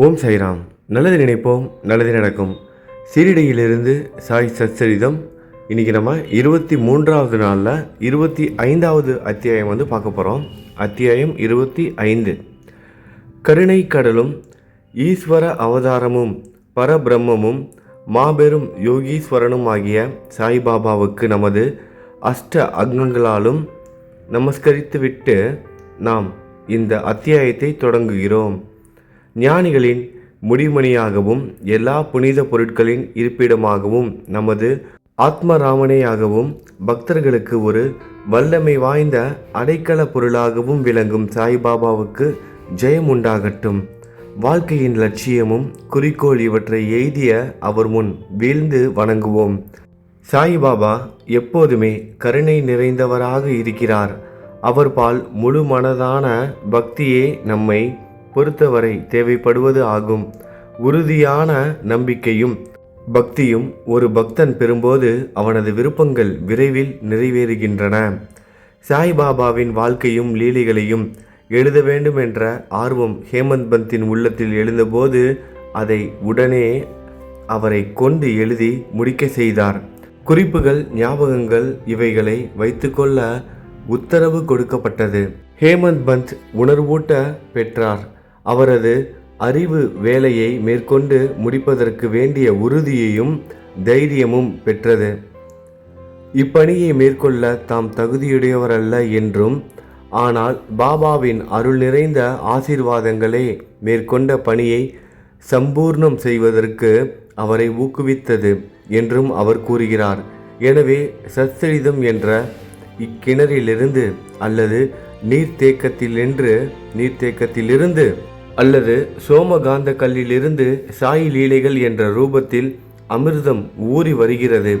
ஓம் சைராம். நல்லது நினைப்போம் நல்லது நடக்கும். சீரடியிலிருந்து சாய் சச்சரிதம். இன்றைக்கி நம்ம இருபத்தி மூன்றாவது நாளில் இருபத்தி ஐந்தாவது அத்தியாயம் வந்து பார்க்க போகிறோம் அத்தியாயம் இருபத்தி ஐந்து. கருணை கடலும் ஈஸ்வர அவதாரமும் பரபிரம்மமும் மாபெரும் யோகீஸ்வரனும் ஆகிய சாய்பாபாவுக்கு நமது அஷ்ட அக்னங்களாலும் நமஸ்கரித்துவிட்டு நாம் இந்த அத்தியாயத்தை தொடங்குகிறோம். ஞானிகளின் முடிமணியாகவும் எல்லா புனித பொருட்களின் இருப்பிடமாகவும் நமது ஆத்மராமனேயாகவும் பக்தர்களுக்கு ஒரு வல்லமை வாய்ந்த அடைக்கல பொருளாகவும் விளங்கும் சாய்பாபாவுக்கு ஜெயம் உண்டாகட்டும். வாழ்க்கையின் லட்சியமும் குறிக்கோள் இவற்றை எய்திய அவர் முன் வீழ்ந்து வணங்குவோம். சாய்பாபா எப்போதுமே கருணை நிறைந்தவராக இருக்கிறார். அவர் பால் முழு மனதான பக்தியே நம்மை பொறுத்தவரை தேவைப்படுவது ஆகும். உறுதியான நம்பிக்கையும் பக்தியும் ஒரு பக்தன் பெறும்போது அவனது விருப்பங்கள் விரைவில் நிறைவேறுகின்றன. சாய்பாபாவின் வாழ்க்கையும் லீலைகளையும் எழுத வேண்டும் என்ற ஆர்வம் ஹேமந்த் பந்தின் உள்ளத்தில் எழுந்தபோது அதை உடனே அவரை கொண்டு எழுதி முடிக்க செய்தார். குறிப்புகள் ஞாபகங்கள் இவைகளை வைத்துக்கொள்ள உத்தரவு கொடுக்கப்பட்டது. ஹேமந்த் பந்த் உணர்வூட்ட பெற்றார். அவரது அறிவு வேலையை மேற்கொண்டு முடிப்பதற்கு வேண்டிய உறுதியையும் தைரியமும் பெற்றது. இப்பணியை மேற்கொள்ள தாம் தகுதியுடையவரல்ல என்றும் ஆனால் பாபாவின் அருள் நிறைந்த ஆசீர்வாதங்களே மேற்கொண்ட பணியை சம்பூர்ணம் செய்வதற்கு அவரை ஊக்குவித்தது என்றும் அவர் கூறுகிறார். எனவே சச்சரிதம் என்ற இக்கிணறிலிருந்து அல்லது நீர்த்தேக்கத்திலென்று நீர்த்தேக்கத்திலிருந்து அல்லது சோமகாந்த கல்லிலிருந்து சாய் லீலைகள் என்ற ரூபத்தில் அமிர்தம் ஊறி வருகிறது.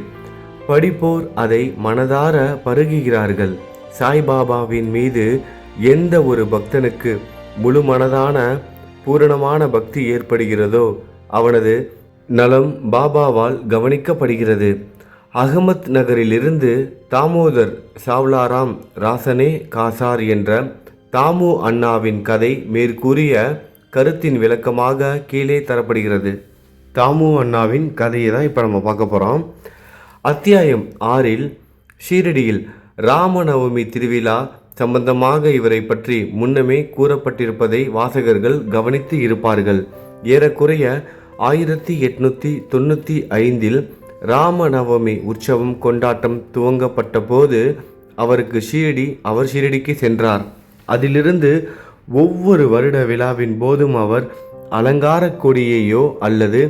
படிப்போர் அதை மனதார பருகுகிறார்கள். சாய்பாபாவின் மீது எந்த ஒரு பக்தனுக்கு முழு மனதான பூரணமான பக்தி ஏற்படுகிறதோ அவனது நலம் பாபாவால் கவனிக்கப்படுகிறது. அகமத் நகரிலிருந்து தாமோதர் சாவ்லாராம் ராசனே காசார் என்ற தாமு அண்ணாவின் கதை மேற்கூறிய கருத்தின் விளக்கமாக கீழே தரப்படுகிறது. தாமு அண்ணாவின் கதையை தான் இப்போ நம்ம பார்க்க போகிறோம் அத்தியாயம் ஆறில் ஷீரடியில் ராமநவமி திருவிழா சம்பந்தமாக இவரை பற்றி முன்னமே கூறப்பட்டிருப்பதை வாசகர்கள் கவனித்து இருப்பார்கள். ஏறக்குறைய ஆயிரத்தி எட்நூற்றி தொண்ணூற்றி ஐந்தில் ராமநவமி உற்சவம் கொண்டாட்டம் துவங்கப்பட்ட போது அவருக்கு ஷீரடி அவர் ஷீரடிக்கு சென்றார். அதிலிருந்து ஒவ்வொரு வருட விழாவின் போதும் அவர் அலங்கார கொடியையோ அல்லது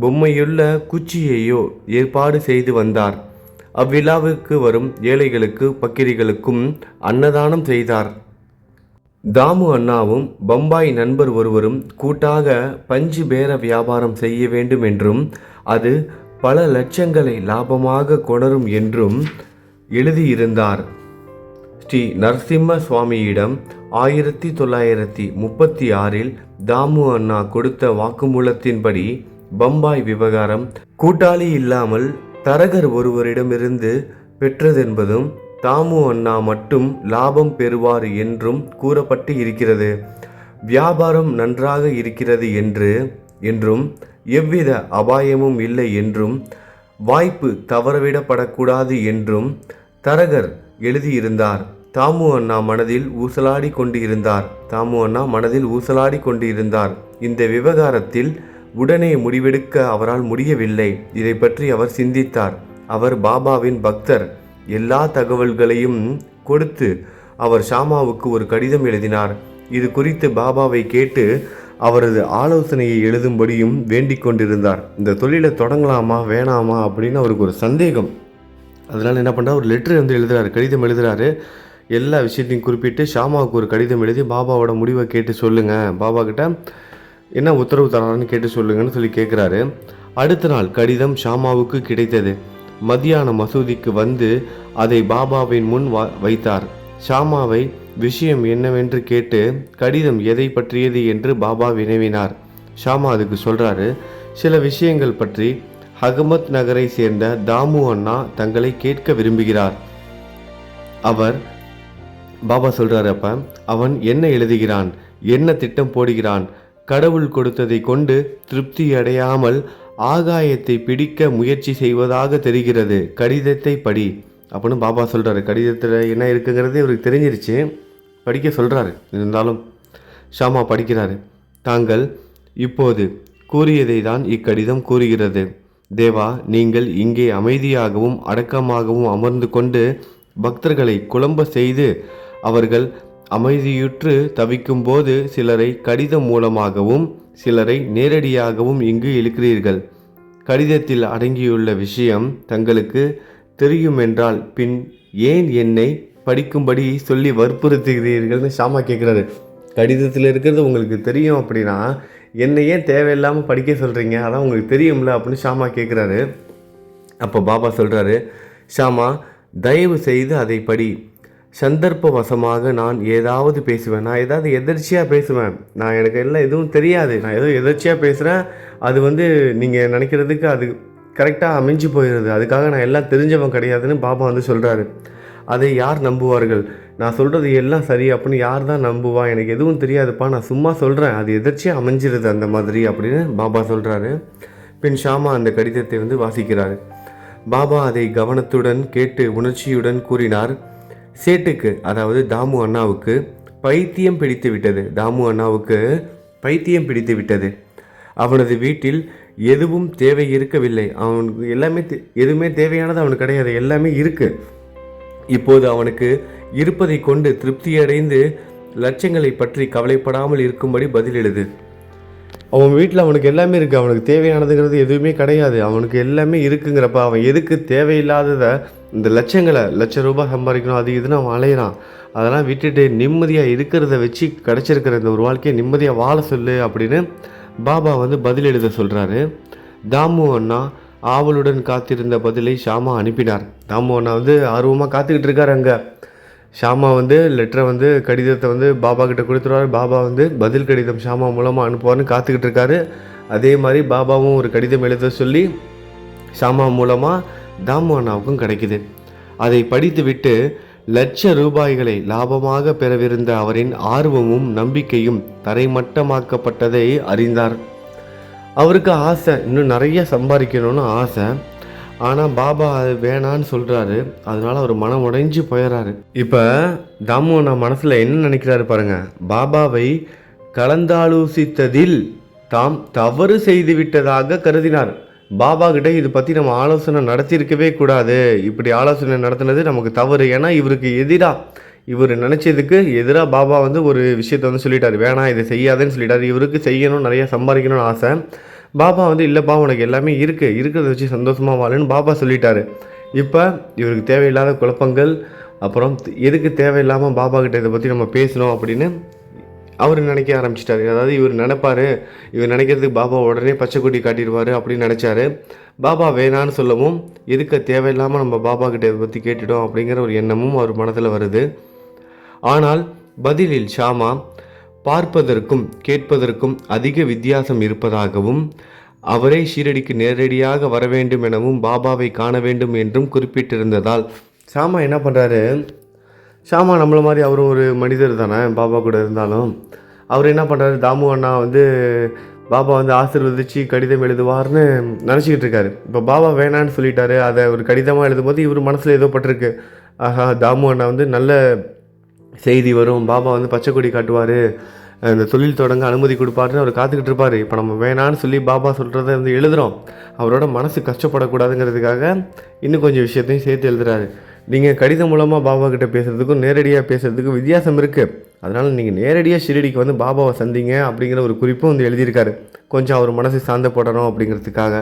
பொம்மையுள்ள குச்சியையோ ஏற்பாடு செய்து வந்தார். அவ்விழாவுக்கு வரும் ஏழைகளுக்கு பக்கிரிகளுக்கும் அன்னதானம் செய்தார். தாமு அண்ணாவும் பம்பாய் நண்பர் ஒருவரும் கூட்டாக பஞ்சு பேர வியாபாரம் செய்ய வேண்டும் என்றும் அது பல லட்சங்களை லாபமாக கொணரும் என்றும் எழுதியிருந்தார். ஸ்ரீ நரசிம்ம சுவாமியிடம் ஆயிரத்தி தொள்ளாயிரத்தி முப்பத்தி ஆறில் தாமு அண்ணா கொடுத்த வாக்குமூலத்தின்படி பம்பாய் விவகாரம் கூட்டாளி இல்லாமல் தரகர் ஒருவரிடமிருந்து பெற்றதென்பதும் தாமு அண்ணா மட்டும் லாபம் பெறுவார் என்றும் கூறப்பட்டு இருக்கிறது. வியாபாரம் நன்றாக இருக்கிறது என்று என்றும் எவ்வித அபாயமும் இல்லை என்றும் வாய்ப்பு தவறவிடப்படக்கூடாது என்றும் தரகர் எழுதியிருந்தார். தாமு அண்ணா மனதில் ஊசலாடி கொண்டு இருந்தார் தாமு அண்ணா மனதில் ஊசலாடி கொண்டு இருந்தார் இந்த விவகாரத்தில் உடனே முடிவெடுக்க அவரால் முடியவில்லை. இதை பற்றி அவர் சிந்தித்தார். அவர் பாபாவின் பக்தர். எல்லா தகவல்களையும் கொடுத்து அவர் ஷாமாவுக்கு ஒரு கடிதம் எழுதினார். இது குறித்து பாபாவை கேட்டு அவரது ஆலோசனையை எழுதும்படியும் வேண்டிக் கொண்டிருந்தார். இந்த தொழிலை தொடங்கலாமா வேணாமா அப்படின்னு அவருக்கு ஒரு சந்தேகம். அதனால் என்ன பண்ணுறாரு ஒரு லெட்டர் வந்து எழுதுகிறார் கடிதம் எழுதுகிறாரு எல்லா விஷயத்தையும் குறிப்பிட்டு ஷாமாவுக்கு ஒரு கடிதம் எழுதி பாபாவோட முடிவை கேட்டு சொல்லுங்கள் பாபா கிட்ட என்ன உத்தரவு தரான்னு கேட்டு சொல்லுங்கன்னு சொல்லி கேட்குறாரு அடுத்த நாள் கடிதம் ஷாமாவுக்கு கிடைத்தது. மத்தியான மசூதிக்கு வந்து அதை பாபாவின் முன் வா- வைத்தார். ஷாமாவை விஷயம் என்னவென்று கேட்டு கடிதம் எதை பற்றியது என்று பாபா வினவினார். ஷாமா அதுக்கு சொல்கிறாரு சில விஷயங்கள் பற்றி அகமத் நகரை சேர்ந்த தாமு அண்ணா தங்களை கேட்க விரும்புகிறார். அவர் பாபா சொல்கிறாரு அப்போ அவன் என்ன எழுதுகிறான்? என்ன திட்டம் போடுகிறான்? கடவுள் கொடுத்ததை கொண்டு திருப்தி அடையாமல் ஆகாயத்தை பிடிக்க முயற்சி செய்வதாக தெரிகிறது. கடிதத்தை படி. அப்படின்னு பாபா சொல்கிறாரு கடிதத்தில் என்ன இருக்குங்கிறது இவருக்கு தெரிஞ்சிருச்சு. படிக்க சொல்கிறாரு இருந்தாலும் ஷாமா படிக்கிறாரு. தாங்கள் இப்போது கூறியதை தான் இக்கடிதம் கூறுகிறது. தேவா நீங்கள் இங்கே அமைதியாகவும் அடக்கமாகவும் அமர்ந்து கொண்டு பக்தர்களை குழம்ப செய்து அவர்கள் அமைதியுற்று தவிக்கும்போது சிலரை கடிதம் மூலமாகவும் சிலரை நேரடியாகவும் இங்கு இழுக்கிறீர்கள். கடிதத்தில் அடங்கியுள்ள விஷயம் தங்களுக்கு தெரியுமென்றால் பின் ஏன் என்னை படிக்கும்படி சொல்லி வற்புறுத்துகிறீர்கள்னு ஷாமா கேட்குறாரு. கடிதத்தில் இருக்கிறது உங்களுக்கு தெரியும் அப்படின்னா என்னை ஏன் தேவையில்லாமல் படிக்க சொல்கிறீங்க அதான் உங்களுக்கு தெரியும்ல அப்படின்னு ஷாமா கேட்குறாரு. அப்போ பாபா சொல்கிறாரு ஷாமா தயவு செய்து அதை படி. சந்தர்ப்பவசமாக நான் ஏதாவது பேசுவேன். நான் ஏதாவது எதிர்ச்சியாக பேசுவேன். நான் எனக்கு எல்லாம் எதுவும் தெரியாது. நான் ஏதோ எதிர்ச்சியாக பேசுகிறேன் அது வந்து நீங்கள் நினைக்கிறதுக்கு அது கரெக்டாக அமைஞ்சு போயிடுது அதுக்காக நான் எல்லாம் தெரிஞ்சவன் கிடையாதுன்னு பாபா வந்து சொல்கிறாரு அதை யார் நம்புவார்கள்? நான் சொல்கிறது எல்லாம் சரி அப்படின்னு யார் தான் நம்புவா? எனக்கு எதுவும் தெரியாதுப்பா. நான் சும்மா சொல்கிறேன் அது எதிர்ச்சியாக அமைஞ்சிருது அந்த மாதிரி அப்படின்னு பாபா சொல்கிறாரு பின் ஷாமா அந்த கடிதத்தை வந்து வாசிக்கிறார். பாபா அதை கவனத்துடன் கேட்டு உணர்ச்சியுடன் கூறினார். சேட்டுக்கு அதாவது தாமு அண்ணாவுக்கு பைத்தியம் பிடித்து விட்டது தாமு அண்ணாவுக்கு பைத்தியம் பிடித்து விட்டது அவனது வீட்டில் எதுவும் தேவை இருக்கவில்லை. அவனுக்கு எல்லாமே தே- எதுவுமே தேவையானது அவனுக்கு கிடையாது. எல்லாமே இருக்குது இப்போது அவனுக்கு இருப்பதை கொண்டு திருப்தியடைந்து லட்சங்களை பற்றி கவலைப்படாமல் இருக்கும்படி பதில் எழுது. அவன் வீட்டில் அவனுக்கு எல்லாமே இருக்குது அவனுக்கு தேவையானதுங்கிறது எதுவுமே கிடையாது. அவனுக்கு எல்லாமே இருக்குங்கிறப்ப அவன் எதுக்கு தேவையில்லாததை இந்த லட்சங்களை லட்ச ரூபாய் சம்பாதிக்கணும் அது இதுன்னு அவன் அலையிறான். அதெல்லாம் விட்டுட்டு நிம்மதியாக இருக்கிறத வச்சு கிடச்சிருக்கிற இந்த ஒரு வாழ்க்கையை நிம்மதியாக வாழ சொல்லு அப்படின்னு பாபா வந்து பதில் எழுத சொல்கிறாரு தாமு அண்ணா ஆவலுடன் காத்திருந்த பதிலை ஷாமா அனுப்பினார். தாமு அண்ணா வந்து ஆர்வமாக காத்துக்கிட்டு இருக்கார் அங்கே. ஷாமா வந்து லெட்டரை வந்து கடிதத்தை வந்து பாபா கிட்ட கொடுத்துருவாரு. பாபா வந்து பதில் கடிதம் ஷாமா மூலமாக அனுப்புவார்னு காத்துக்கிட்டு இருக்காரு. அதே மாதிரி பாபாவும் ஒரு கடிதம் எழுத சொல்லி ஷாமா மூலமாக தாமு அண்ணாவுக்கும் கிடைக்குது. அதை படித்துவிட்டு லட்ச ரூபாய்களை லாபமாக பெறவிருந்த அவரின் ஆர்வமும் நம்பிக்கையும் தரைமட்டமாக்கப்பட்டதை அறிந்தார். அவருக்கு ஆசை இன்னும் நிறைய சம்பாதிக்கணும்னு ஆசை. ஆனால் பாபா அது வேணான்னு சொல்கிறாரு அதனால் அவர் மனம் உடைஞ்சு போயிடுறாரு இப்போ தாமு நான் மனசில் என்ன நினைக்கிறாரு பாருங்கள் பாபாவை கலந்தாலோசித்ததில் தாம் தவறு செய்து விட்டதாக கருதினார். பாபா கிட்ட இது பற்றி நம்ம ஆலோசனை நடத்தியிருக்கவே கூடாது. இப்படி ஆலோசனை நடத்தினது நமக்கு தவறு. ஏன்னா இவருக்கு எதிராக இவர் நினச்சதுக்கு எதிராக பாபா வந்து ஒரு விஷயத்தை வந்து சொல்லிட்டார். வேணாம் இதை செய்யாதேன்னு சொல்லிட்டார். இவருக்கு செய்யணும் நிறைய சம்பாதிக்கணும்னு ஆசை. பாபா வந்து இல்லைப்பா உனக்கு எல்லாமே இருக்குது இருக்கிறத வச்சு சந்தோஷமாக வாழுன்னு பாபா சொல்லிட்டாரு. இப்போ இவருக்கு தேவையில்லாத குழப்பங்கள் அப்புறம் எதுக்கு தேவையில்லாமல் பாபா கிட்ட இதை பற்றி நம்ம பேசணும் அப்படின்னு அவர் நினைக்க ஆரம்பிச்சிட்டாரு. அதாவது இவர் நினைப்பார் இவர் நினைக்கிறதுக்கு பாபா உடனே பச்சை கொடி காட்டிடுவார் அப்படின்னு நினச்சாரு. பாபா வேணான்னு சொல்லவும் எதுக்கு தேவையில்லாமல் நம்ம பாபா கிட்ட இதை பற்றி கேட்டுட்டோம் அப்படிங்கிற ஒரு எண்ணமும் அவர் மனதில் வருது. ஆனால் பதிலில் ஷாமா பார்ப்பதற்கும் கேட்பதற்கும் அதிக வித்தியாசம் இருப்பதாகவும் அவரே ஷீரடிக்கு நேரடியாக வர வேண்டும் எனவும் பாபாவை காண வேண்டும் என்றும் குறிப்பிட்டிருந்ததால் ஷாமா என்ன பண்ணுறாரு ஷாமா நம்மளை மாதிரி அவரும் ஒரு மனிதர் தானே பாபா கூட இருந்தாலும். அவர் என்ன பண்ணுறாரு தாமு அண்ணா வந்து பாபா வந்து ஆசிர்வதிச்சு கடிதம் எழுதுவார்னு நினச்சிக்கிட்டு இருக்காரு. இப்போ பாபா வேணான்னு சொல்லிட்டாரு. அதை ஒரு கடிதமாக எழுதும்போது இவர் மனசில் ஏதோ பட்டிருக்கு. ஆஹா தாமு அண்ணா வந்து நல்ல செய்தி வரும். பாபா வந்து பச்சை கொடி காட்டுவார். இந்த தொழில் தொடங்க அனுமதி கொடுப்பாருன்னு அவர் காத்துக்கிட்டு இருப்பார். இப்போ நம்ம வேணான்னு சொல்லி பாபா சொல்கிறத வந்து எழுதுகிறோம் அவரோட மனசு கஷ்டப்படக்கூடாதுங்கிறதுக்காக இன்னும் கொஞ்சம் விஷயத்தையும் சேர்த்து எழுதுறாரு. நீங்கள் கடிதம் மூலமாக பாபா கிட்ட பேசுகிறதுக்கும் நேரடியாக பேசுகிறதுக்கும் வித்தியாசம் இருக்குது அதனால் நீங்கள் நேரடியாக ஷிரடிக்கு வந்து பாபாவை சந்திங்க அப்படிங்கிற ஒரு குறிப்பும் வந்து எழுதியிருக்காரு. கொஞ்சம் அவர் மனசு சாந்தப்படணும் அப்படிங்கிறதுக்காக.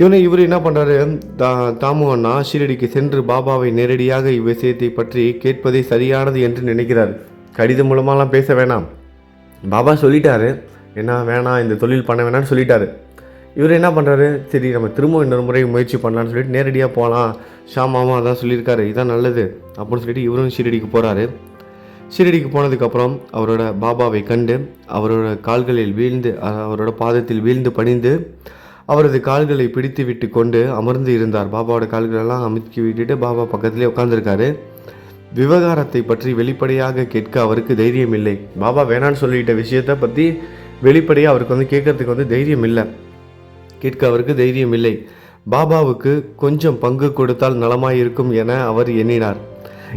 இவனை இவர் என்ன பண்ணுறாரு தா தாமு அண்ணா ஷீரடிக்கு சென்று பாபாவை நேரடியாக இவ்விஷயத்தை பற்றி கேட்பதே சரியானது என்று நினைக்கிறார். கடிதம் மூலமாலாம் பேச வேணாம். பாபா சொல்லிட்டாரு. என்ன வேணாம் இந்த தொழில் பண்ண வேணாம்னு சொல்லிட்டாரு. இவர் என்ன பண்ணுறாரு சரி நம்ம திரும்ப இன்னொரு முறை முயற்சி பண்ணலான்னு சொல்லிட்டு நேரடியாக போகலாம் ஷாமாவும் அதான் சொல்லியிருக்காரு. இதான் நல்லது அப்படின்னு சொல்லிட்டு இவரும் ஷீரடிக்கு போகிறாரு ஷீரடிக்கு போனதுக்கப்புறம் அவரோட பாபாவை கண்டு அவரோட கால்களில் வீழ்ந்து அவரோட பாதத்தில் வீழ்ந்து பணிந்து அவரது கால்களை பிடித்து விட்டு கொண்டு அமர்ந்து இருந்தார். பாபாவோட கால்களெல்லாம் அமுக்கி விட்டுட்டு பாபா பக்கத்திலே உட்காந்துருக்காரு விவகாரத்தை பற்றி வெளிப்படையாக கேட்க அவருக்கு தைரியம் இல்லை. பாபா வேணான்னு சொல்லிட்ட விஷயத்தை பற்றி வெளிப்படையாக அவருக்கு வந்து கேட்கறதுக்கு வந்து தைரியம் இல்லை. கேட்க அவருக்கு தைரியம் இல்லை பாபாவுக்கு கொஞ்சம் பங்கு கொடுத்தால் நலமாய் இருக்கும் என அவர் எண்ணினார்.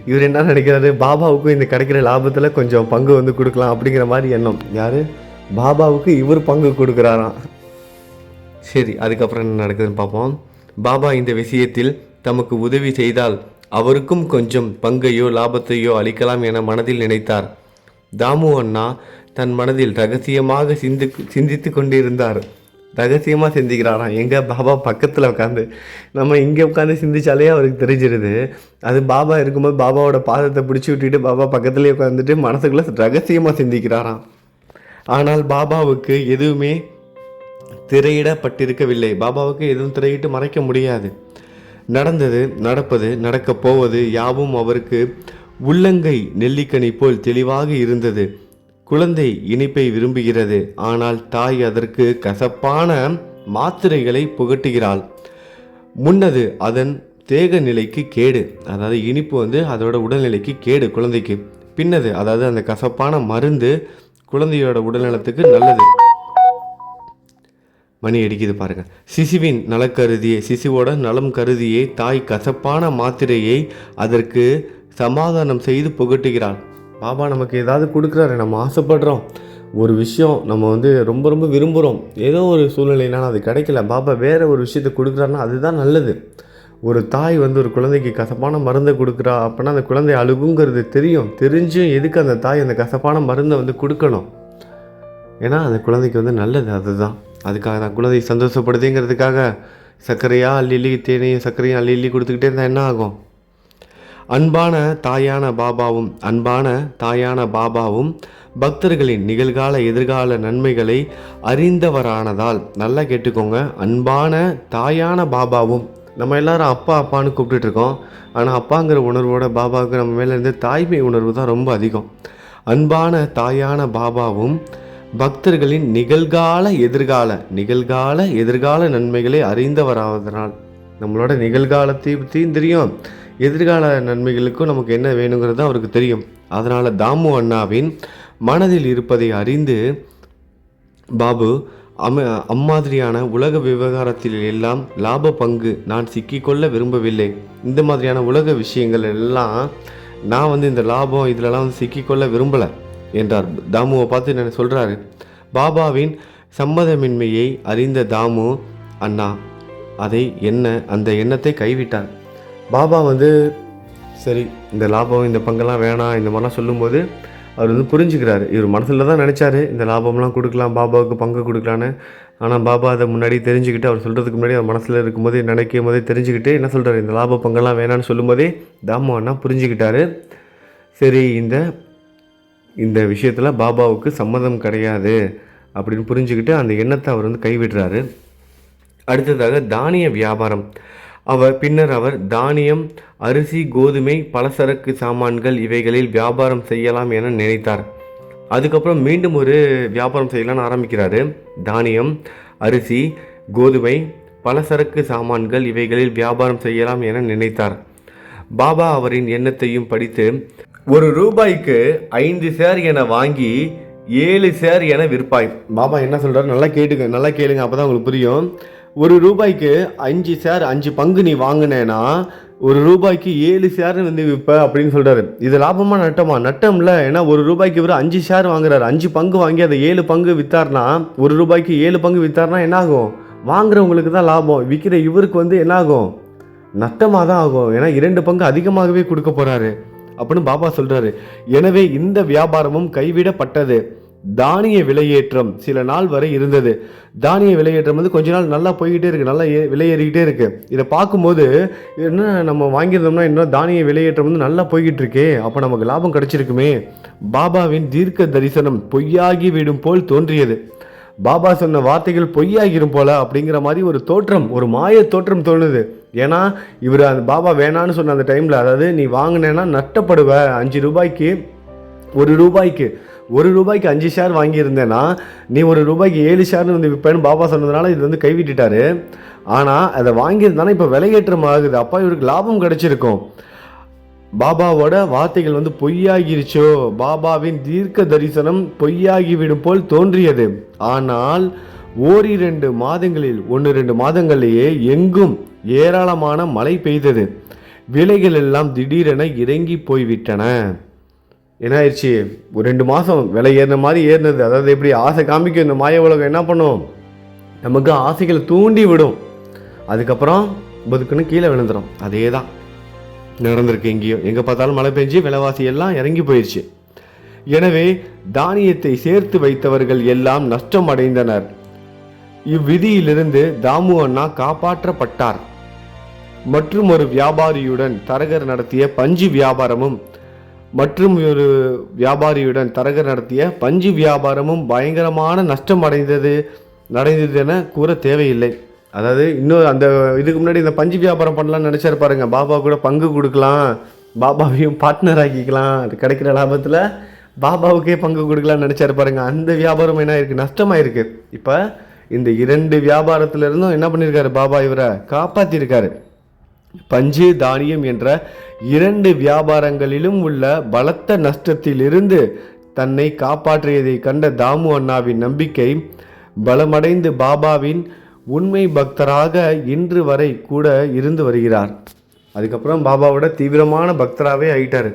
இவர் என்ன நினைக்கிறாரு? பாபாவுக்கும் இந்த கிடைக்கிற லாபத்தில் கொஞ்சம் பங்கு வந்து கொடுக்கலாம் அப்படிங்கிற மாதிரி எண்ணம். யார்? பாபாவுக்கு இவர் பங்கு கொடுக்குறாராம் சரி அதுக்கப்புறம் என்ன நடக்குதுன்னு பார்ப்போம். பாபா இந்த விஷயத்தில் தமக்கு உதவி செய்தால் அவருக்கும் கொஞ்சம் பங்கையோ லாபத்தையோ அளிக்கலாம் என மனதில் நினைத்தார். தாமு அண்ணா தன் மனதில் ரகசியமாக சிந்து சிந்தித்து கொண்டிருந்தார். ரகசியமாக சிந்திக்கிறாராம். எங்கள் பாபா பக்கத்தில் உட்காந்து நம்ம இங்கே உட்காந்து சிந்திச்சாலே அவருக்கு தெரிஞ்சிருது. அது பாபா இருக்கும்போது பாபாவோட பாதத்தை பிடிச்சி விட்டுட்டு பாபா பக்கத்துலேயே உட்காந்துட்டு மனசுக்குள்ளே ரகசியமாக சிந்திக்கிறாராம். ஆனால் பாபாவுக்கு எதுவுமே திரையிடப்பட்டிருக்கவில்லை. பாபாவுக்கு எதுவும் திரையிட்டு மறைக்க முடியாது. நடந்தது நடப்பது நடக்கப் போவது யாவும் அவருக்கு உள்ளங்கை நெல்லிக்கனி போல் தெளிவாக இருந்தது. குழந்தை இனிப்பை விரும்புகிறது. ஆனால் தாய் அதற்கு கசப்பான மாத்திரைகளை புகட்டுகிறாள். முன்னது அதன் தேக நிலைக்கு கேடு. அதாவது இனிப்பு வந்து அதோட உடல்நிலைக்கு கேடு குழந்தைக்கு. பின்னது அதாவது அந்த கசப்பான மருந்து குழந்தையோட உடல்நலத்துக்கு நல்லது. மணி அடிக்குது பாருங்க. சிசுவின் நலக்கருதியே சிசுவோட நலம் கருதியே தாய் கசப்பான மாத்திரையை அதற்கு சமாதானம் செய்து புகட்டுகிறாள். பாபா நமக்கு ஏதாவது கொடுக்குறாரு நம்ம ஆசைப்படுறோம். ஒரு விஷயம் நம்ம வந்து ரொம்ப ரொம்ப விரும்புகிறோம் ஏதோ ஒரு சூழ்நிலைனால அது கிடைக்கல. பாபா வேற ஒரு விஷயத்தை கொடுக்குறாருன்னா அதுதான் நல்லது. ஒரு தாய் வந்து ஒரு குழந்தைக்கு கசப்பான மருந்தை கொடுக்குறா அப்படின்னா அந்த குழந்தை அழுகுங்கிறது தெரியும். தெரிஞ்சும் எதுக்கு அந்த தாய் அந்த கசப்பான மருந்தை வந்து கொடுக்கணும்? ஏன்னா அந்த குழந்தைக்கு வந்து நல்லது அதுதான். அதுக்காக தான் குழந்தை சந்தோஷப்படுதுங்கிறதுக்காக சர்க்கரையாக அள்ளி அள்ளி தேனையும் சர்க்கரையும் அள்ளி அள்ளி கொடுத்துக்கிட்டே இருந்தால் என்ன ஆகும்? அன்பான தாயான பாபாவும் அன்பான தாயான பாபாவும் பக்தர்களின் நிகழ்கால எதிர்கால நன்மைகளை அறிந்தவரானதால் நல்லா கேட்டுக்கோங்க. அன்பான தாயான பாபாவும் நம்ம எல்லாரும் அப்பா அப்பான்னு கூப்பிட்டுட்ருக்கோம் ஆனால் அப்பாங்கிற உணர்வோட பாபாவுக்கு நம்ம மேலே இருந்து தாய்மை உணர்வு தான் ரொம்ப அதிகம். அன்பான தாயான பாபாவும் பக்தர்களின் நிகழ்கால எதிர்கால நிகழ்கால எதிர்கால நன்மைகளை அறிந்தவராவதனால் நம்மளோட நிகழ்காலத்தை பற்றியும் தெரியும். எதிர்கால நன்மைகளுக்கும் நமக்கு என்ன வேணுங்கிறது அவருக்கு தெரியும். அதனால் தாமு அண்ணாவின் மனதில் இருப்பதை அறிந்து பாபு அம அம்மாதிரியான உலக விவகாரத்தில் எல்லாம் லாப பங்கு நான் சிக்கிக்கொள்ள விரும்பவில்லை. இந்த மாதிரியான உலக விஷயங்கள் எல்லாம் நான் வந்து இந்த லாபம் இதிலெல்லாம் வந்து சிக்கிக்கொள்ள விரும்பலை என்றார். தாமுவை பார்த்து என்ன சொல்கிறாரு பாபாவின் சம்மதமின்மையை அறிந்த தாமு அண்ணா அதை என்ன அந்த எண்ணத்தை கைவிட்டார். பாபா வந்து சரி இந்த லாபம் இந்த பங்கெல்லாம் வேணாம் இந்த மாதிரிலாம் சொல்லும்போது அவர் வந்து புரிஞ்சுக்கிறாரு. இவர் மனசில் தான் நினச்சாரு இந்த லாபம்லாம் கொடுக்கலாம் பாபாவுக்கு பங்கு கொடுக்கலான்னு. ஆனால் பாபா அதை முன்னாடி தெரிஞ்சுக்கிட்டு அவர் சொல்கிறதுக்கு முன்னாடி அவர் மனசில் இருக்கும்போதே நினைக்கும் போதே தெரிஞ்சுக்கிட்டு என்ன சொல்கிறாரு இந்த லாப பங்கெல்லாம் வேணான்னு சொல்லும்போதே தாமு புரிஞ்சுக்கிட்டாரு. சரி இந்த இந்த விஷயத்தில் பாபாவுக்கு சம்மதம் கிடையாது அப்படின்னு புரிஞ்சுக்கிட்டு அந்த எண்ணத்தை அவர் வந்து கைவிடுறாரு. அடுத்ததாக தானிய வியாபாரம். அவர் பின்னர் அவர் தானியம் அரிசி கோதுமை பலசரக்கு சாமான்கள் இவைகளில் வியாபாரம் செய்யலாம் என நினைத்தார். அதுக்கப்புறம் மீண்டும் ஒரு வியாபாரம் செய்யலாம்னு ஆரம்பிக்கிறாரு. தானியம் அரிசி கோதுமை பலசரக்கு சாமான்கள் இவைகளில் வியாபாரம் செய்யலாம் என நினைத்தார். பாபா அவரின் எண்ணத்தையும் படித்து ஒரு ரூபாய்க்கு ஐந்து சேர் என வாங்கி ஏழு சேர் என விற்பாய். பாபா என்ன சொல்கிறார் நல்லா கேட்டுங்க நல்லா கேளுங்க அப்பதான் உங்களுக்கு புரியும். ஒரு ரூபாய்க்கு அஞ்சு ஷேர் அஞ்சு பங்கு நீ வாங்கினேன்னா ஒரு ரூபாய்க்கு ஏழு ஷேர் வந்து விற்ப அப்படின்னு சொல்கிறாரு இது லாபமா நட்டமா? நட்டம்ல. ஏன்னா ஒரு ரூபாய்க்கு இவர் அஞ்சு ஷேர் வாங்குறாரு. அஞ்சு பங்கு வாங்கி அதை ஏழு பங்கு வித்தார்னா ஒரு ரூபாய்க்கு ஏழு பங்கு வித்தார்னா என்னாகும்? வாங்குறவங்களுக்கு தான் லாபம். விற்கிற இவருக்கு வந்து என்னாகும்? நட்டமாக தான் ஆகும். ஏன்னா இரண்டு பங்கு அதிகமாகவே கொடுக்க போகிறாரு அப்படின்னு பாபா சொல்கிறாரு எனவே இந்த வியாபாரமும் கைவிடப்பட்டது. தானிய விலையேற்றம் சில நாள் வரை இருந்தது. தானிய விலையேற்றம் வந்து கொஞ்ச நாள் நல்லா போய்கிட்டே இருக்குது நல்லா ஏ- இருக்குது இதை பார்க்கும்போது என்ன நம்ம வாங்கியிருந்தோம்னா இன்னும் தானிய விலையேற்றம் வந்து நல்லா போய்கிட்டு இருக்கே அப்போ நமக்கு லாபம் கிடச்சிருக்குமே. பாபாவின் தீர்க்க தரிசனம் பொய்யாகி விடும் போல் தோன்றியது. பாபா சொன்ன வார்த்தைகள் பொய்யாகிரும் போல அப்படிங்கிற மாதிரி ஒரு தோற்றம் ஒரு மாய தோற்றம் தோணுது. ஏன்னா இவர் அந்த பாபா வேணான்னு சொன்ன அந்த டைமில் அதாவது நீ வாங்கினேன்னா நட்டப்படுவ அஞ்சு ரூபாய்க்கு ஒரு ரூபாய்க்கு. ஒரு ரூபாய்க்கு அஞ்சு ஷேர் வாங்கியிருந்தேன்னா நீ ஒரு ரூபாய்க்கு ஏழு ஷேர்னு வந்து விற்பேன்னு பாபா சொன்னதுனால இது வந்து கைவிட்டுட்டாரு ஆனால் அதை வாங்கியிருந்தானா இப்போ விலையேற்றம் ஆகுது. அப்பா இவருக்கு லாபம் கிடச்சிருக்கும். பாபாவோட வார்த்தைகள் வந்து பொய்யாகிருச்சோ? பாபாவின் தீர்க்க தரிசனம் பொய்யாகிவிடும் போல் தோன்றியது. ஆனால் ஓரிரண்டு மாதங்களில் ஒன்று ரெண்டு மாதங்களிலேயே எங்கும் ஏராளமான மழை பெய்தது. விலைகள் எல்லாம் திடீரென இறங்கி போய்விட்டன. என்ன ஆயிடுச்சு ஒரு ரெண்டு மாதம் விலை ஏறின மாதிரி ஏறினது. அதாவது எப்படி ஆசை காமிக்கும் இந்த மாய உலகம் என்ன பண்ணும்? நமக்கு ஆசைகளை தூண்டி விடும். அதுக்கப்புறம் பதுக்குன்னு கீழே விழுந்துடும் அதே தான் நடந்திருக்கு எங்கேயோ. எங்கே பார்த்தாலும் மழை பெஞ்சு விலைவாசி எல்லாம் இறங்கி போயிடுச்சு எனவே தானியத்தை சேர்த்து வைத்தவர்கள் எல்லாம் நஷ்டம் அடைந்தனர். இவ்விதியிலிருந்து தாமு அண்ணா காப்பாற்றப்பட்டார். மற்றும் ஒரு வியாபாரியுடன் தரகர் நடத்திய பஞ்சு வியாபாரமும் மற்றும் ஒரு வியாபாரியுடன் தரகர் நடத்திய பஞ்சு வியாபாரமும் பயங்கரமான நஷ்டம் அடைந்தது நடைந்தது என கூற தேவையில்லை. அதாவது இன்னும் அந்த இதுக்கு முன்னாடி இந்த பஞ்சு வியாபாரம் பண்ணலாம்னு நினச்சாரு பாருங்க. பாபா கூட பங்கு கொடுக்கலாம் பாபாவையும் பார்ட்னர் ஆக்கிக்கலாம். அது கிடைக்கிற லாபத்தில் பாபாவுக்கே பங்கு கொடுக்கலாம்னு நினச்சாரு பாருங்க. அந்த வியாபாரம் என்ன இருக்கு நஷ்டமாயிருக்கு. இப்போ இந்த இரண்டு வியாபாரத்துலேருந்தும் என்ன பண்ணியிருக்காரு பாபா இவரை காப்பாற்றிருக்காரு பஞ்சு தானியம் என்ற இரண்டு வியாபாரங்களிலும் உள்ள பலத்த நஷ்டத்திலிருந்து தன்னை காப்பாற்றியதை கண்ட தாமு அண்ணாவின் நம்பிக்கை பலமடைந்து பாபாவின் உண்மை பக்தராக இன்று வரை கூட இருந்து வருகிறார். அதுக்கப்புறம் பாபாவோட தீவிரமான பக்தராகவே ஆயிட்டார்.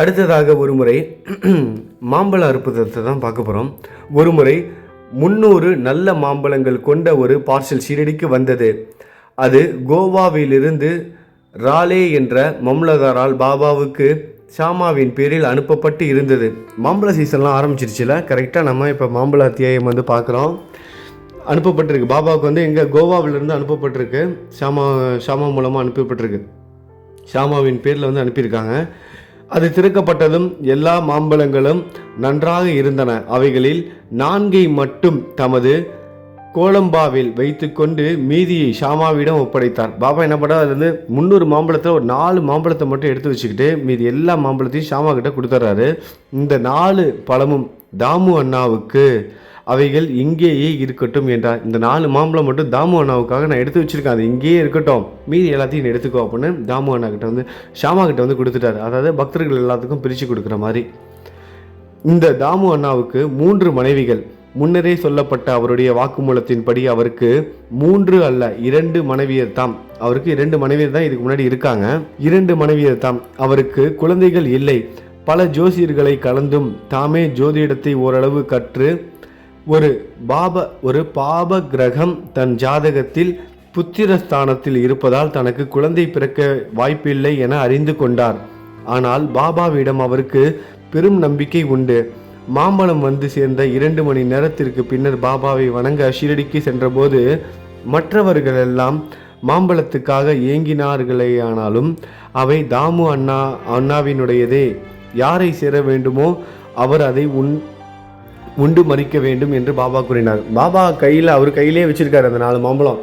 அடுத்ததாக ஒரு முறை மாம்பழ அற்புதத்தை தான் பார்க்க போகிறோம் ஒரு முறை முந்நூறு நல்ல மாம்பழங்கள் கொண்ட ஒரு பார்சல் ஷீரடிக்கு வந்தது. அது கோவாவிலிருந்து ராலே என்ற மம்லதாரால் பாபாவுக்கு ஷாமாவின் பேரில் அனுப்பப்பட்டு இருந்தது. மாம்பழ சீசன்லாம் ஆரம்பிச்சிருச்சுல? கரெக்டாக நம்ம இப்போ மாம்பழ அத்தியாயம் வந்து பார்க்குறோம். அனுப்பப்பட்டிருக்கு. பாபாவுக்கு வந்து எங்கே கோவாவிலிருந்து அனுப்பப்பட்டிருக்கு. ஷாமா ஷாமா மூலமாக அனுப்பப்பட்டிருக்கு. ஷாமாவின் பேரில் வந்து அனுப்பியிருக்காங்க. அது திறக்கப்பட்டதும் எல்லா மாம்பழங்களும் நன்றாக இருந்தன. அவைகளில் நான்கை மட்டும் தமது கோலம்பாவில் வைத்துக்கொண்டு மீதியை ஷாமாவிடம் ஒப்படைத்தார் பாபா என்ன பண்ணார் அது வந்து முந்நூறு மாம்பழத்தை ஒரு நாலு மாம்பழத்தை மட்டும் எடுத்து வச்சுக்கிட்டு மீதி எல்லா மாம்பழத்தையும் ஷாமா கிட்ட கொடுத்துட்றாரு. இந்த நாலு பழமும் தாமு அண்ணாவுக்கு அவைகள் இங்கேயே இருக்கட்டும் என்றார் இந்த நாலு மாம்பழம் மட்டும் தாமு அண்ணாவுக்காக நான் எடுத்து வச்சுருக்கேன். அது இங்கேயே இருக்கட்டும். மீதி எல்லாத்தையும் எடுத்துக்கோ அப்படின்னு தாமு அண்ணா கிட்ட வந்து ஷாமா கிட்ட வந்து கொடுத்துட்டாரு. அதாவது பக்தர்கள் எல்லாத்துக்கும் பிரித்து கொடுக்குற மாதிரி. இந்த தாமு அண்ணாவுக்கு மூன்று மனைவிகள். முன்னரே சொல்லப்பட்ட அவருடைய வாக்குமூலத்தின்படி அவருக்கு மூன்று அல்ல இரண்டு மனைவியர் தாம். அவருக்கு இரண்டு மனைவியர் தான் இதுக்கு முன்னாடி இருக்காங்க. இரண்டு மனைவியர் தாம். அவருக்கு குழந்தைகள் இல்லை. பல ஜோசியர்களை கலந்தும் தாமே ஜோதிடத்தை ஓரளவு கற்று ஒரு பாப ஒரு பாப கிரகம் தன் ஜாதகத்தில் புத்திரஸ்தானத்தில் இருப்பதால் தனக்கு குழந்தை பிறக்க வாய்ப்பில்லை என அறிந்து கொண்டார். ஆனால் பாபாவிடம் அவருக்கு பெரும் நம்பிக்கை உண்டு. மாம்பழம் வந்து சேர்ந்த இரண்டு மணி நேரத்திற்கு பின்னர் பாபாவை வணங்க ஷிரடிக்கு சென்றபோது மற்றவர்கள் எல்லாம் மாம்பழத்துக்காக ஏங்கினார்களேயானாலும் அவை தாமு அண்ணா அண்ணாவினுடையதே. யாரை சேர வேண்டுமோ அவர் அதை உன் உண்டு மறிக்க வேண்டும் என்று பாபா கூறினார். பாபா கையில் அவர் கையிலே வச்சிருக்காரு அந்த நாலு மாம்பழம்.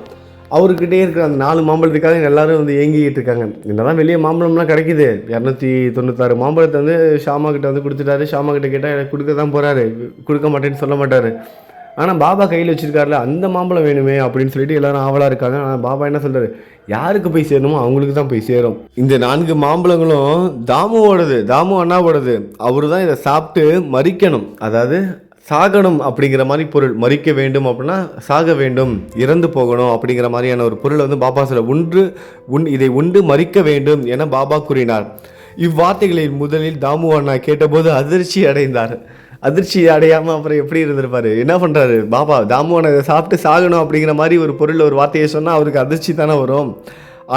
அவர்கிட்டே இருக்கிற அந்த நாலு மாம்பழத்துக்காக எல்லாரும் வந்து ஏங்கிக்கிட்டு இருக்காங்க. என்னதான் வெளியே மாம்பழம்லாம் கிடைக்குது. இரநூத்தி தொண்ணூத்தாறு மாம்பழத்தை வந்து ஷாமா கிட்ட வந்து கொடுத்துட்டாரு. ஷாமா கிட்ட கேட்டால் எனக்கு கொடுக்க தான் போகிறாரு கொடுக்க மாட்டேன்னு சொல்ல மாட்டார். ஆனால் பாபா கையில் வச்சுருக்காருல அந்த மாம்பழம் வேணுமே அப்படின்னு சொல்லிட்டு எல்லாரும் ஆவலாக இருக்காங்க. ஆனால் பாபா என்ன சொல்கிறாரு யாருக்கு போய் சேரணுமோ அவங்களுக்கு தான் போய் சேரும். இந்த நான்கு மாம்பழங்களும் தாமுவோடது தாமு அண்ணாவோடது. அவர் தான் இதை சாப்பிட்டு மறிக்கணும். அதாவது சாகணும் அப்படிங்கிற மாதிரி பொருள் மறிக்க வேண்டும் அப்படின்னா சாக வேண்டும் இறந்து போகணும் அப்படிங்கிற மாதிரியான ஒரு பொருள் வந்து பாபா சொல்ல உண்டு உன் இதை உண்டு மறிக்க வேண்டும் என பாபா கூறினார். இவ்வார்த்தைகளை முதலில் தாமு அண்ணா கேட்டபோது அதிர்ச்சி அடைந்தார். அதிர்ச்சி அடையாமல் அப்புறம் எப்படி இருந்திருப்பார்? என்ன பண்ணுறாரு பாபா தாமு அண்ணா இதை சாப்பிட்டு சாகணும் அப்படிங்கிற மாதிரி ஒரு பொருள் ஒரு வார்த்தையை சொன்னால் அவருக்கு அதிர்ச்சி தானே வரும்.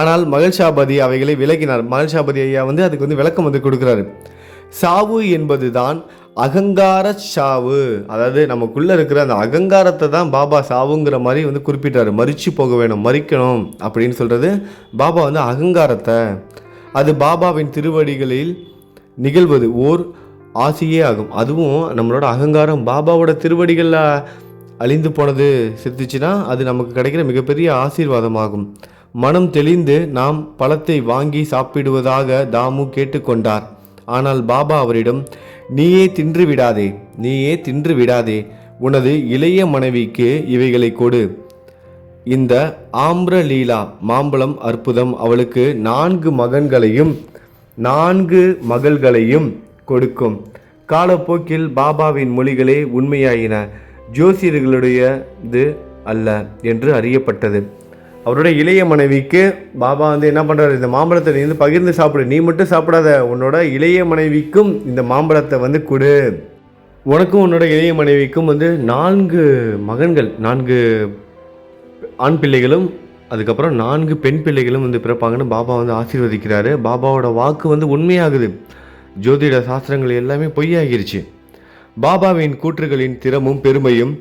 ஆனால் மகிழ்ச்சாபதி அவைகளை விலகினார் மகிழ்ஷாபதி ஐயா வந்து அதுக்கு வந்து விளக்கம் வந்து கொடுக்குறாரு. சாவு என்பதுதான் அகங்கார சாவு. அதாவது நமக்குள்ளே இருக்கிற அந்த அகங்காரத்தை தான் பாபா சாவுங்கிற மாதிரி வந்து குறிப்பிட்டார். மறிச்சு போக வேணும் மறிக்கணும் அப்படின்னு சொல்கிறது பாபா வந்து அகங்காரத்தை. அது பாபாவின் திருவடிகளில் நிகழ்வது ஓர் ஆசையே ஆகும். அதுவும் நம்மளோட அகங்காரம் பாபாவோட திருவடிகளில் அழிந்து போனது செத்துச்சுன்னா அது நமக்கு கிடைக்கிற மிகப்பெரிய ஆசீர்வாதமாகும். மனம் தெளிந்து நாம் பழத்தை வாங்கி சாப்பிடுவதாக தாமு கேட்டுக்கொண்டார். ஆனால் பாபா அவரிடம் நீயே தின்று விடாதே நீயே தின்று விடாதே உனது இளைய மனைவிக்கு இவைகளை கொடு. இந்த ஆம்ரலீலா மாம்பழம் அற்புதம் அவளுக்கு நான்கு மகன்களையும் நான்கு மகள்களையும் கொடுக்கும். காலப்போக்கில் பாபாவின் மொழிகளே உண்மையாயின ஜோசியர்களுடைய இது அல்ல என்று அறியப்பட்டது. அவருடைய இளைய மனைவிக்கு பாபா வந்து என்ன பண்ணுறாரு இந்த மாம்பழத்தை நீ வந்து பகிர்ந்து சாப்பிடு. நீ மட்டும் சாப்பிடாத உன்னோட இளைய மனைவிக்கும் இந்த மாம்பழத்தை வந்து கொடு. உனக்கும் உன்னோட இளைய மனைவிக்கும் வந்து நான்கு மகன்கள் நான்கு ஆண் பிள்ளைகளும் அதுக்கப்புறம் நான்கு பெண் பிள்ளைகளும் வந்து பிறப்பாங்கன்னு பாபா வந்து ஆசீர்வதிக்கிறாரு. பாபாவோட வாக்கு வந்து உண்மையாகுது. ஜோதிட சாஸ்திரங்கள் எல்லாமே பொய்யாகிருச்சு. பாபாவின் கூற்றுகளின் திறமும் பெருமையும்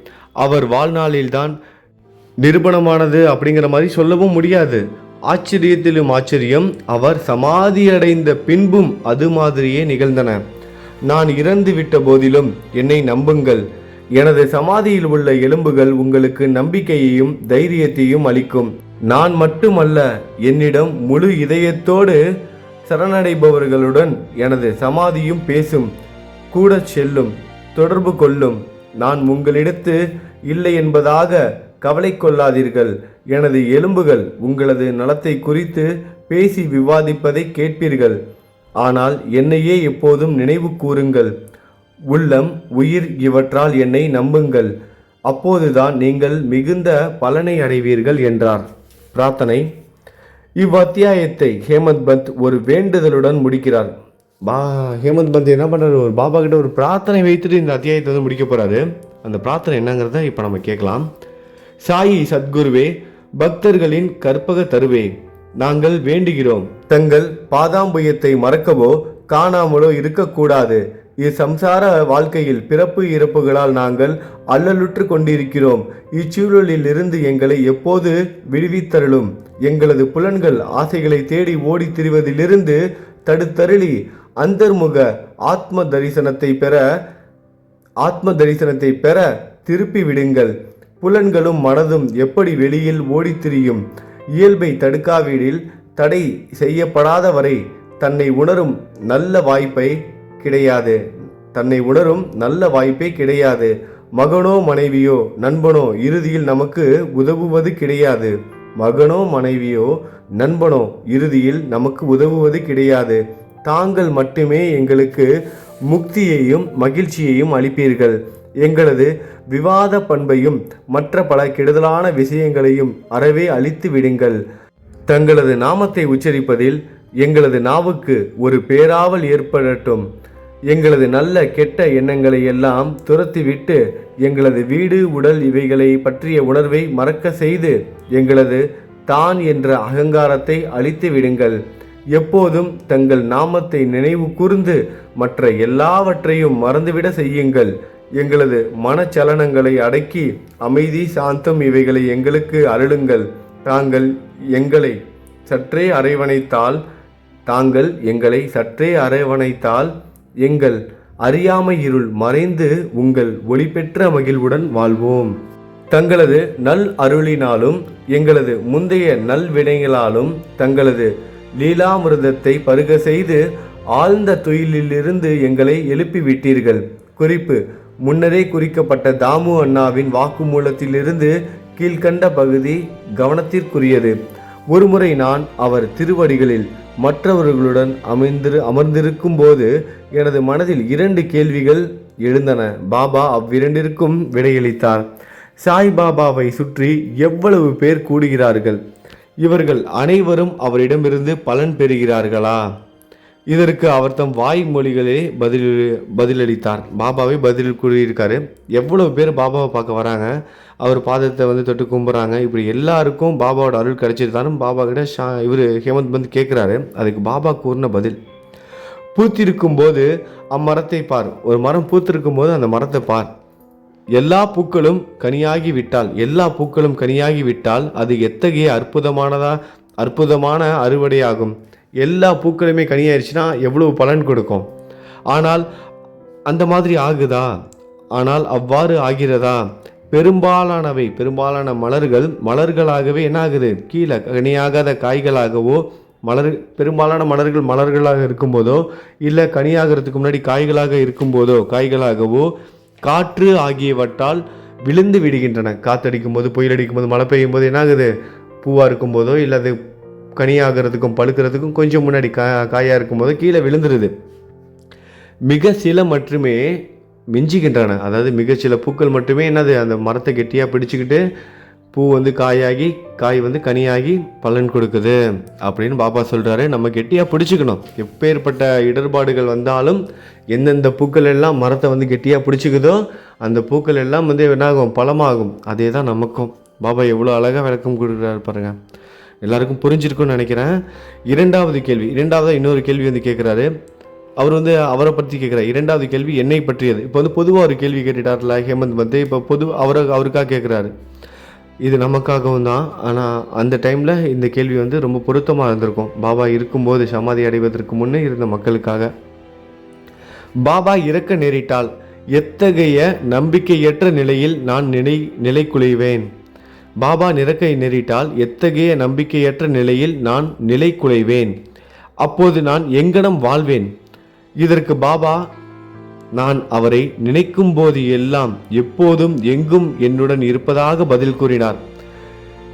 அவர் வாழ்நாளில்தான் நிரூபணமானது அப்படிங்கிற மாதிரி சொல்லவும் முடியாது. ஆச்சரியத்திலும் ஆச்சரியம் அவர் சமாதியடைந்த பின்பும் அது மாதிரியே நிகழ்ந்தன. நான் இறந்து விட்ட போதிலும் என்னை நம்புங்கள். எனது சமாதியில் உள்ள எலும்புகள் உங்களுக்கு நம்பிக்கையையும் தைரியத்தையும் அளிக்கும். நான் மட்டுமல்ல என்னிடம் முழு இதயத்தோடு சரணடைபவர்களுடன் எனது சமாதியும் பேசும். கூட செல்லும் தொடர்பு கொள்ளும். நான் உங்களிடத்து இல்லை என்பதாக கவலை கொள்ளாதீர்கள் எனது எலும்புகள் உங்களது நலத்தை குறித்து பேசி விவாதிப்பதை கேட்பீர்கள். ஆனால் என்னையே எப்போதும் நினைவு கூறுங்கள். உள்ளம் உயிர் இவற்றால் என்னை நம்புங்கள். அப்போதுதான் நீங்கள் மிகுந்த பலனை அடைவீர்கள் என்றார். பிரார்த்தனை. இவ்வத்தியாயத்தை ஹேமந்த் பந்த் ஒரு வேண்டுதலுடன் முடிக்கிறார். பா ஹேமந்த் பந்த் என்ன பண்ணுறாரு ஒரு பாபா கிட்ட ஒரு பிரார்த்தனை வைத்துட்டு இந்த அத்தியாயத்தை வந்து முடிக்க போகிறாரு அந்த பிரார்த்தனை என்னங்கிறத இப்போ நம்ம கேட்கலாம். சாயி சத்குருவே பக்தர்களின் கற்பக தருவே. நாங்கள் வேண்டுகிறோம். தங்கள் பாதாம்புயத்தை மறக்கவோ காணாமலோ இருக்கக்கூடாது. இச்சம்சார வாழ்க்கையில் பிறப்பு இறப்புகளால் நாங்கள் அல்லலுற்று கொண்டிருக்கிறோம். இச்சூழலில் இருந்து எங்களை எப்போது விடுவித்தருளும்? எங்களது புலன்கள் ஆசைகளை தேடி ஓடித் திரிவதிலிருந்து தடுத்தருளி. அந்தர்முக ஆத்ம தரிசனத்தை பெற ஆத்ம தரிசனத்தை பெற திருப்பி விடுங்கள் புலன்களும் மனதும் எப்படி வெளியில் ஓடித்திரியும்? இயல்பை தடுக்காவிடில் தடை செய்யப்படாத வரை தன்னை உணரும் நல்ல வாய்ப்பை கிடையாது. தன்னை உணரும் நல்ல வாய்ப்பே கிடையாது. மகனோ மனைவியோ நண்பனோ இறுதியில் நமக்கு உதவுவது கிடையாது. மகனோ மனைவியோ நண்பனோ இறுதியில் நமக்கு உதவுவது கிடையாது. தாங்கள் மட்டுமே எங்களுக்கு முக்தியையும் மகிழ்ச்சியையும் அளிப்பீர்கள். எங்களது விவாத பண்பையும் மற்ற பல கெடுதலான விஷயங்களையும் அறவே அழித்து விடுங்கள். தங்களது நாமத்தை உச்சரிப்பதில் எங்களது நாவுக்கு ஒரு பேராவல் ஏற்படட்டும். எங்களது நல்ல கெட்ட எண்ணங்களை எல்லாம் துரத்திவிட்டு எங்களது வீடு உடல் இவைகளை பற்றிய உணர்வை மறக்க செய்து எங்களது தான் என்ற அகங்காரத்தை அழித்து விடுங்கள். எப்போதும் தங்கள் நாமத்தை நினைவு கூர்ந்து மற்ற எல்லாவற்றையும் மறந்துவிட செய்யுங்கள். எங்களது மனச்சலனங்களை அடக்கி அமைதி சாந்தம் இவைகளை எங்களுக்கு அருளுங்கள். தாங்கள் எங்களை சற்றே அரவணைத்தால் தாங்கள் எங்களை சற்றே அரவணைத்தால் எங்கள் அறியாமை இருள் மறைந்து உங்கள் ஒளிபெற்ற மகிழ்வுடன் வாழ்வோம். தங்களது நல் அருளினாலும் எங்களது முந்தைய நல்வினைகளாலும் தங்களது லீலாமிருதத்தை பருக செய்து ஆழ்ந்த துயிலிலிருந்து எங்களை எழுப்பிவிட்டீர்கள். குறிப்பு முன்னரே குறிக்கப்பட்ட தாமு அண்ணாவின் வாக்குமூலத்திலிருந்து கீழ்கண்ட பகுதி கவனத்திற்குரியது. ஒருமுறை நான் அவர் திருவடிகளில் மற்றவர்களுடன் அமைந்திரு அமர்ந்திருக்கும் போது எனது மனதில் இரண்டு கேள்விகள் எழுந்தன. பாபா அவ்விரண்டிற்கும் விடையளித்தார். சாய் பாபாவை சுற்றி எவ்வளவு பேர் கூடுகிறார்கள்? இவர்கள் அனைவரும் அவரிடமிருந்து பலன் பெறுகிறார்களா? இதற்கு அவர் தம் வாய்மொழிகளே பதில் பதிலளித்தார். பாபாவே பதில் கூறியிருக்காரு. எவ்வளோ பேர் பாபாவை பார்க்க வராங்க? அவர் பாதத்தை வந்து தொட்டு கும்புறாங்க. இப்படி எல்லாருக்கும் பாபாவோட அருள் கிடச்சிருந்தாலும் பாபா கிட்ட ஷா இவர் ஹேமந்த் வந்து கேட்குறாரு அதுக்கு பாபா கூறின பதில் பூத்திருக்கும் போது அம்மரத்தை பார். ஒரு மரம் பூத்திருக்கும் போது அந்த மரத்தை பார். எல்லா பூக்களும் கனியாகி விட்டால் எல்லா பூக்களும் கனியாகி விட்டால் அது எத்தகைய அற்புதமானதா அற்புதமான அறுவடையாகும். எல்லா பூக்களுமே கனியாயிருச்சுன்னா எவ்வளவு பலன் கொடுக்கும்? ஆனால் அந்த மாதிரி ஆகுதா? ஆனால் அவ்வாறு ஆகிறதா? பெரும்பாலானவை பெரும்பாலான மலர்கள் மலர்களாகவே என்ன ஆகுது கீழே கனியாகாத காய்களாகவோ மலர் பெரும்பாலான மலர்கள் மலர்களாக இருக்கும்போதோ இல்லை கனியாகிறதுக்கு முன்னாடி காய்களாக இருக்கும்போதோ காய்களாகவோ காற்று ஆகியவற்றால் விழுந்து விடுகின்றன. காத்தடிக்கும் போது புயல் அடிக்கும் போது மழை பெய்யும் போது என்ன ஆகுது பூவாக இருக்கும்போதோ இல்லை அது கனியாகிறதுக்கும் பழுக்கிறதுக்கும் கொஞ்சம் முன்னாடி கா காயாக இருக்கும்போது கீழே விழுந்துருது. மிக சில மட்டுமே மிஞ்சிக்கின்றன அதாவது மிக சில பூக்கள் மட்டுமே என்னது அந்த மரத்தை கெட்டியாக பிடிச்சிக்கிட்டு பூ வந்து காயாகி காய் வந்து கனியாகி பலன் கொடுக்குது அப்படின்னு பாபா சொல்கிறாரு நம்ம கெட்டியாக பிடிச்சிக்கணும். எப்பேற்பட்ட இடர்பாடுகள் வந்தாலும் எந்தெந்த பூக்கள் எல்லாம் மரத்தை வந்து கெட்டியாக பிடிச்சிக்குதோ அந்த பூக்கள் எல்லாம் வந்து என்னாகும் பழமாகும். அதே தான் நமக்கும். பாபா எவ்வளோ அழகாக விளக்கம் கொடுக்குறாரு பாருங்கள் எல்லாருக்கும் புரிஞ்சிருக்கும்னு நினைக்கிறேன். இரண்டாவது கேள்வி இரண்டாவதாக இன்னொரு கேள்வி வந்து கேட்குறாரு அவர் வந்து அவரை பற்றி கேட்குறாரு இரண்டாவது கேள்வி என்னை பற்றியது. இப்போ வந்து பொதுவாக ஒரு கேள்வி கேட்டுட்டார்ல ஹேமந்த் வந்து. இப்போ பொது அவரை அவருக்காக கேட்குறாரு இது நமக்காகவும் தான். ஆனால் அந்த டைமில் இந்த கேள்வி வந்து ரொம்ப பொருத்தமாக இருந்திருக்கும். பாபா இருக்கும்போது சமாதி அடைவதற்கு முன்னே இருந்த மக்களுக்காக. பாபா இறக்க நேரிட்டால் எத்தகைய நம்பிக்கையற்ற நிலையில் நான் நிலை நிலை குலைவேன் பாபா நிறக்கை நேரிட்டால் எத்தகைய நம்பிக்கையற்ற நிலையில் நான் நிலை குலைவேன் அப்போது நான் எங்கனம் வாழ்வேன்? இதற்கு பாபா நான் அவரை நினைக்கும் போது எல்லாம் எப்போதும் எங்கும் என்னுடன் இருப்பதாக பதில் கூறினார்.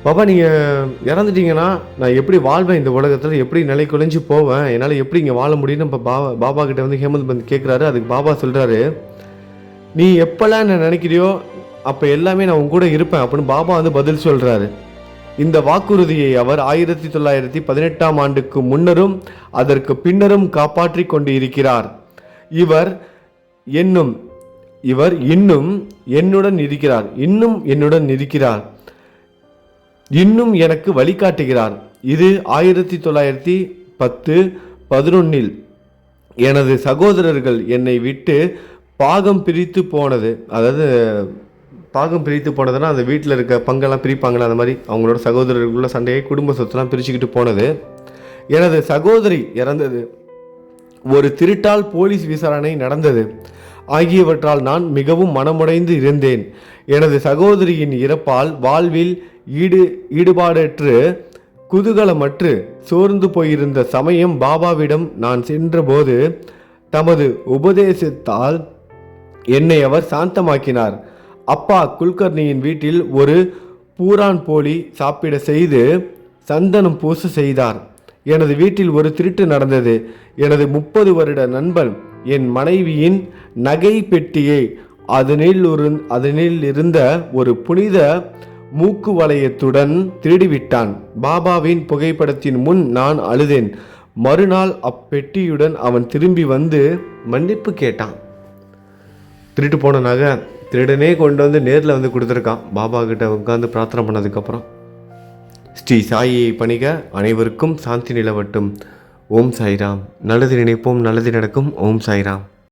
பாபா நீங்கள் இறந்துட்டீங்கன்னா நான் எப்படி வாழ்வேன் இந்த உலகத்தில்? எப்படி நிலை குலைஞ்சு போவேன்? என்னால் எப்படி இங்கே வாழ முடியும்னு இப்போ பாபா பாபா கிட்ட வந்து ஹேமந்த் பந்த் கேட்குறாரு அதுக்கு பாபா சொல்கிறாரு நீ எப்போல்லாம் என்ன நினைக்கிறியோ அப்போ எல்லாமே நான் உன் கூட இருப்பேன் அப்படின்னு பாபா வந்து பதில் சொல்கிறாரு இந்த வாக்குறுதியை அவர் ஆயிரத்தி தொள்ளாயிரத்தி பதினெட்டாம் ஆண்டுக்கு முன்னரும் அதற்கு பின்னரும் காப்பாற்றி கொண்டு இருக்கிறார். இவர் என்னும் இவர் இன்னும் என்னுடன் இருக்கிறார் இன்னும் என்னுடன் இருக்கிறார். இன்னும் எனக்கு வழிகாட்டுகிறார். இது ஆயிரத்தி தொள்ளாயிரத்தி பத்து பதினொன்னில் எனது சகோதரர்கள் என்னை விட்டு பாகம் பிரித்து போனது அதாவது பாகம் பிரித்து போனதுன்னா அந்த வீட்டில் இருக்க பங்கெல்லாம் பிரிப்பாங்களே அந்த மாதிரி அவங்களோட சகோதரர்களுக்குள்ள சண்டையை குடும்ப சொத்தெல்லாம் பிரிச்சுக்கிட்டு போனது. எனது சகோதரி இறந்தது. ஒரு திருட்டால் போலீஸ் விசாரணை நடந்தது. ஆகியவற்றால் நான் மிகவும் மனமுடைந்து இருந்தேன். எனது சகோதரியின் இறப்பால் வாழ்வில் ஈடு ஈடுபாடற்று குதூகலமற்று சோர்ந்து போயிருந்த சமயம் பாபாவிடம் நான் சென்றபோது தமது உபதேசத்தால் என்னை அவர் சாந்தமாக்கினார். அப்பா குல்கர்ணியின் வீட்டில் ஒரு பூரான் போலி சாப்பிட செய்து சந்தனம் பூச செய்தார். எனது வீட்டில் ஒரு திருட்டு நடந்தது. எனது முப்பது வருட நண்பன் என் மனைவியின் நகை பெட்டியை அதனில் ஒரு அதனில் இருந்த ஒரு புனித மூக்கு வளையத்துடன் திருடிவிட்டான். பாபாவின் புகைப்படத்தின் முன் நான் அழுதேன். மறுநாள் அப்பெட்டியுடன் அவன் திரும்பி வந்து மன்னிப்பு கேட்டான். திருட்டு போன நகை திருடனே கொண்டு வந்து நேரில் வந்து கொடுத்துருக்கான். பாபா கிட்ட உட்காந்து பிரார்த்தனை பண்ணதுக்கப்புறம் ஸ்ரீ சாயியை பணிக அனைவருக்கும் சாந்தி நிலவட்டும். ஓம் சாய்ராம். நல்லது நினைப்போம் நல்லது நடக்கும். ஓம் சாய்ராம்.